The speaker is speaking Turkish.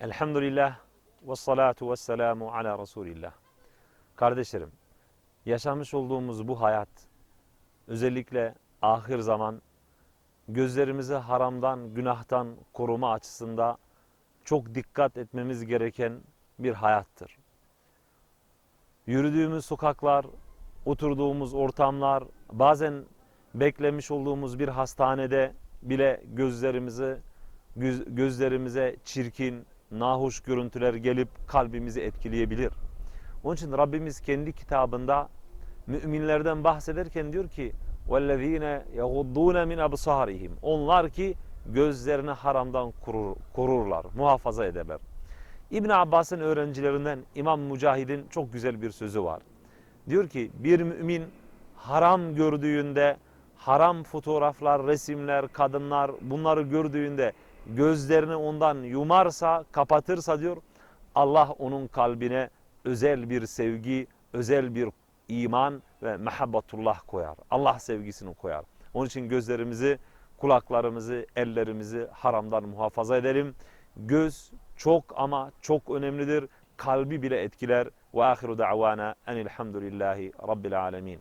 Elhamdülillah ve salatu ve selamu ala Resulillah. Kardeşlerim, yaşamış olduğumuz bu hayat, özellikle ahir zaman, gözlerimizi haramdan, günahtan koruma açısında çok dikkat etmemiz gereken bir hayattır. Yürüdüğümüz sokaklar, oturduğumuz ortamlar, bazen beklemiş olduğumuz bir hastanede bile gözlerimizi göz- gözlerimize çirkin, nahoş görüntüler gelip kalbimizi etkileyebilir. Onun için Rabbimiz kendi kitabında müminlerden bahsederken diyor ki وَالَّذ۪ينَ يَغُضُّونَ مِنْ أَبْصَارِهِمْ Onlar ki gözlerini haramdan korur, korurlar, muhafaza ederler. İbn Abbas'ın öğrencilerinden İmam Mücahid'in çok güzel bir sözü var. Diyor ki bir mümin haram gördüğünde haram fotoğraflar, resimler, kadınlar bunları gördüğünde gözlerini ondan yumarsa, kapatırsa diyor Allah onun kalbine özel bir sevgi, özel bir iman ve mehabbatullah koyar. Allah sevgisini koyar. Onun için gözlerimizi, kulaklarımızı, ellerimizi haramdan muhafaza edelim. Göz çok ama çok önemlidir. Kalbi bile etkiler. Ve ahiru da'vana enilhamdülillahi rabbil alemin.